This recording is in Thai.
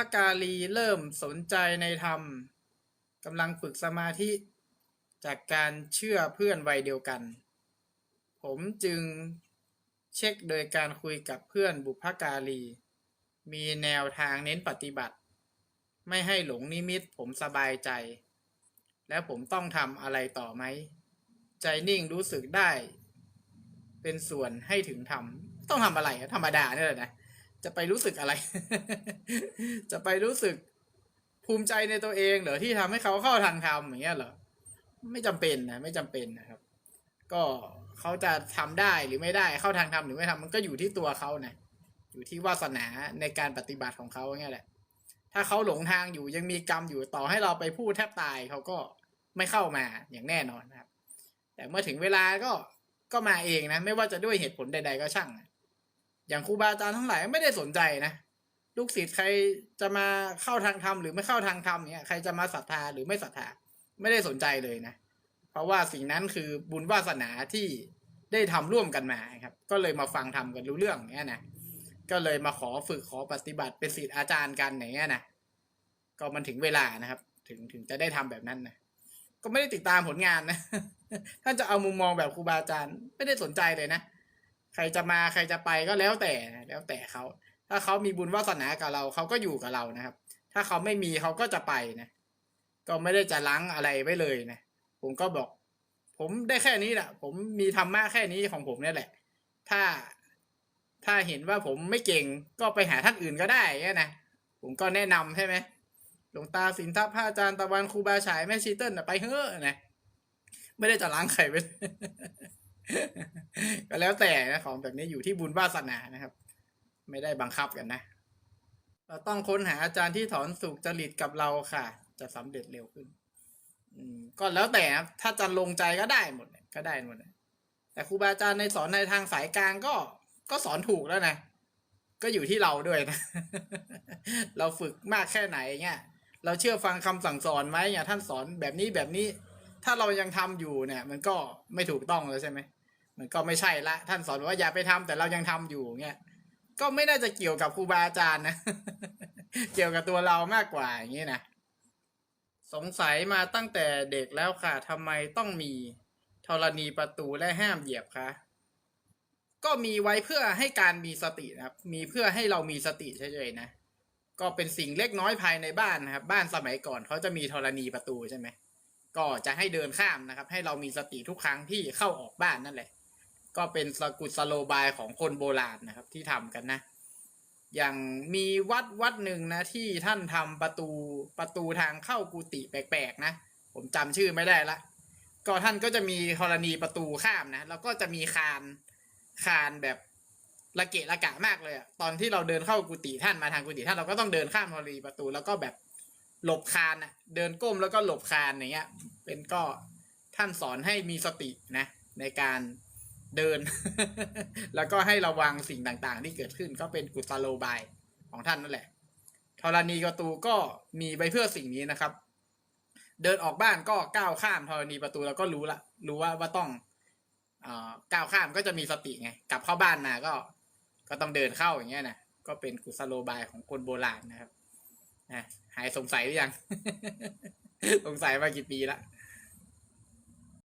ระกาลีเริ่มสนใจในธรรมกำลังฝึกสมาธิจากการเชื่อเพื่อนวัยเดียวกัน ผมจึงเช็คโดยการคุยกับเพื่อนบุพการี มีแนวทางเน้นปฏิบัติ ไม่ให้หลงนิมิตผมสบายใจ และผมต้องทำอะไรต่อไหม ใจนิ่งรู้สึกได้ เป็นส่วนให้ถึงทำต้องทำอะไรธรรมดาเนี่ยแหละนะ จะไปรู้สึกอะไร จะไปรู้สึกภูมิใจในตัวเองเหรอที่ทำให้เขาเข้าทางธรรมอย่างเงี้ยเหรอไม่จำเป็นนะไม่จำเป็นนะครับ ก็เขาจะทำได้หรือไม่ได้เข้าทางธรรมหรือไม่ทำมันก็อยู่ที่ตัวเขานะอยู่ที่วาสนาในการปฏิบัติของเขาอย่างเงี้ยแหละ ถ้าเขาหลงทางอยู่ยังมีกรรมอยู่ต่อให้เราไปพูดแทบตายเขาก็ไม่เข้ามาอย่างแน่นอนนะครับ แต่เมื่อถึงเวลาก็ก็มาเองนะ ไม่ว่าจะด้วยเหตุผลใด ๆ ก็ช่างนะ อย่างครูบาอาจารย์ทั้งหลายไม่ได้สนใจนะลูกศิษย์ใครจะมาเข้าทางธรรมหรือไม่เข้าทางธรรมเนี่ยใครจะมาศรัทธาหรือไม่ศรัทธาไม่ได้สนใจเลยนะ เพราะว่าสิ่งนั้นคือบุญวาสนาที่ได้ทำร่วมกันมาครับ ก็เลยมาฟังทำกันรู้เรื่องเงี้ยนะก็เลยมาขอฝึกขอปฏิบัติเป็นศิษย์อาจารย์กันอย่างเงี้ยนะก็มันถึงเวลานะครับ ถึงถึงจะได้ทำแบบนั้นนะก็ไม่ได้ติดตามผลงานนะท่านจะเอามุมมองแบบครูบาอาจารย์ ไม่ได้สนใจเลยนะ ใครจะมาใครจะไปก็แล้วแต่แล้วแต่เขาถ้าเขามีบุญวาสนากับเราเขาก็อยู่กับเรานะครับ ถ้าเขาไม่มีเขาก็จะไปนะ ก็ไม่ได้จะล้างอะไรไว้เลยนะผมก็บอก ผมได้แค่นี้แหละผมมีธรรมะแค่นี้ของผมเนี่ยแหละ ถ้าถ้าเห็นว่าผมไม่เก่งก็ไปหาท่านอื่นก็ได้เงี้ยนะผมก็แนะนำใช่ไหมหลวงตาสินทัพพระอาจารย์ตะวันครูบาฉายแม่ชีเติ้ลไปเฮ้อนะไม่ได้จะล้างใครไว้ ก็แล้วแต่นะของแบบนี้อยู่ที่บุญวาสนานะครับ ไม่ได้บังคับกันนะ เราต้องค้นหาอาจารย์ที่ถอนสุขจริตกับเราค่ะ จะสำเร็จเร็วขึ้น อืมก็แล้วแต่ครับถ้าจะลงใจก็ได้หมดเลยก็ได้หมดเลยแต่ครูบาอาจารย์ในสอนในทางสายกลางก็ก็สอนถูกแล้วนะก็อยู่ที่เราด้วยนะ เราฝึกมากแค่ไหนเงี้ย เราเชื่อฟังคำสั่งสอนไหมเนี่ยท่านสอนแบบนี้แบบนี้ ถ้าเรายังทำอยู่เนี่ย มันก็ไม่ถูกต้องแล้วใช่ไหม มันก็ไม่ใช่ละ ท่านสอนว่าอย่าไปทำแต่เรายังทำอยู่เงี้ยก็ไม่น่าจะเกี่ยวกับครูบาอาจารย์นะ เกี่ยวกับตัวเรามากกว่าอย่างนี้นะสงสัยมาตั้งแต่เด็กแล้วค่ะทำไมต้องมีธรณีประตูและห้ามเหยียบคะก็มีไว้เพื่อให้การมีสตินะครับ มีเพื่อให้เรามีสติเฉยๆนะ ก็เป็นสิ่งเล็กน้อยภายในบ้านนะครับ บ้านสมัยก่อนเขาจะมีธรณีประตูใช่ไหมก็จะให้เดินข้ามนะครับ ให้เรามีสติทุกครั้งที่เข้าออกบ้านนั่นแหละ ก็เป็นสกุศโลบายของคนโบราณนะครับ ที่ทำกันนะ อย่างมีวัดวัดหนึ่งนะ ที่ท่านทำประตูประตูทางเข้ากุฏิแปลกๆนะ ผมจำชื่อไม่ได้ละ ก็ท่านก็จะมีธรณีประตูข้ามนะ แล้วก็จะมีคานคานแบบระเกะระกะมากเลยอะตอนที่เราเดินเข้ากุฏิท่านมาทางกุฏิท่านเราก็ต้องเดินข้ามธรณีประตูแล้วก็แบบหลบคานอะเดินก้มแล้วก็หลบคานอย่างเงี้ย เป็นก็ท่านสอนให้มีสตินะ ในการ เดิน แล้วก็ให้ระวังสิ่งต่างๆ ที่เกิดขึ้นก็เป็นกุศโลบายของท่านนั่นแหละธรณีประตูก็มีไว้เพื่อสิ่งนี้นะครับ เดินออกบ้านก็ก้าวข้ามธรณีประตูแล้วก็รู้ละรู้ว่าว่าต้องอ่อก้าวข้ามก็จะมีสติไง กลับเข้าบ้านมาก็ ก็ต้องเดินเข้าอย่างเงี้ยนะก็เป็นกุศโลบายของคนโบราณนะครับนะหายสงสัยหรือยัง สงสัยมากี่ปีละ